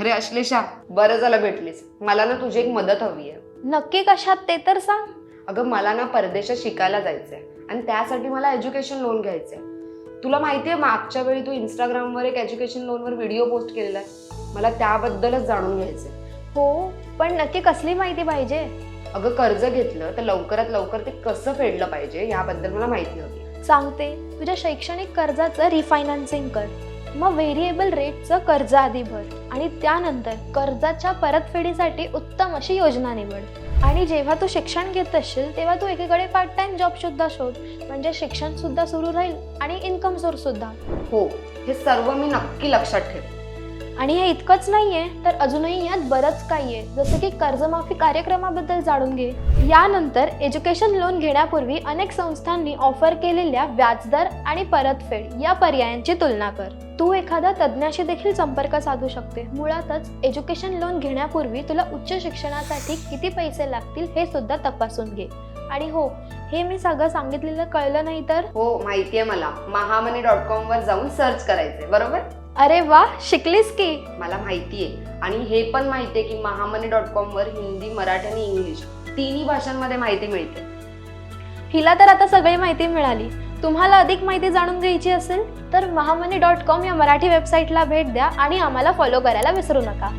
अरे अश्लेषा बरं झालं भेटलीस. मला ना तुझी एक मदत हवी आहे. नक्की कशात ते तर सांग. अगं मला ना परदेशात शिकायला जायचंय आणि त्यासाठी मला एज्युकेशन लोन घ्यायचंय. तुला माहिती आहे मागच्या वेळी तू इंस्टाग्रामवर एक एज्युकेशन लोनवर व्हिडिओ पोस्ट केलेला आहे मला त्याबद्दलच जाणून घ्यायचंय. हो पण नक्की कसली माहिती पाहिजे? अगं कर्ज घेतलं तर लवकरात लवकर ते कसं फेडलं पाहिजे याबद्दल मला माहिती हवी. सांगते तुझ्या शैक्षणिक कर्जाचं रिफायनान्सिंग कर. मग व्हेरिएबल रेटचं कर्ज आधी भर. आणि त्यानंतर कर्जाच्या परतफेडीसाठी उत्तम अशी योजना निवड. आणि जेव्हा तू शिक्षण घेत असशील तेव्हा तू एकीकडे पार्ट टाइम जॉब सुद्धा शोध. म्हणजे शिक्षण सुद्धा सुरू राहील आणि इन्कम सोर्स सुद्धा. हो हे सर्व मी नक्की लक्षात ठेव आणि हे इतकंच नाहीये तर अजूनही यात बरंच काही आहे जसं की कर्जमाफी कार्यक्रमाबद्दल जाणून घे. यानंतर एज्युकेशन लोन घेण्यापूर्वी अनेक संस्थांनी ऑफर केलेल्या व्याजदर आणि परतफेड या पर्यायांची तुलना कर. तू एखाद्या तज्ज्ञाशी देखील संपर्क साधू शकते. मुळातच एज्युकेशन लोन घेण्यापूर्वी तुला उच्च शिक्षणासाठी किती पैसे लागतील हे सुद्धा तपासून घे. आणि हो हे मी सगळं सांगितलेलं कळलं नाही तर? हो माहितीये मला. महामनी डॉट कॉम वर जाऊन सर्च करायचंय. बरोबर? अरे वा शिकलीस की? मला माहिती आहे. आणि हे पण माहिती आहे की महामनी डॉट कॉम वर हिंदी मराठी आणि इंग्लिश तिन्ही भाषांमध्ये माहिती मिळते. हिला तर आता सगळी माहिती मिळाली. तुम्हाला अधिक माहिती जाणून घ्यायची असेल तर महामनी डॉट कॉम या मराठी वेबसाईटला भेट द्या आणि आम्हाला फॉलो करायला विसरू नका.